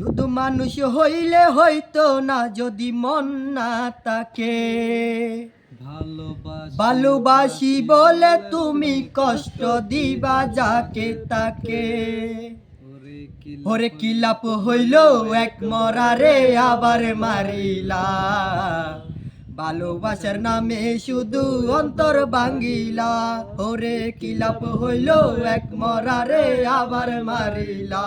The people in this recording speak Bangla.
শুধু মানুষ হইলে হইতো না যদি মন না তাকে ভালোবাসি বলে তুমি কষ্ট দিবা যাকে তাকে। ওরে কিলাপ হইল এক মরারে আবার মারিলা। ভালোবাসার নামে শুধু অন্তর ভাঙ্গিলা। ওরে কিলাপ হইল এক মরারে আবার মারিলা।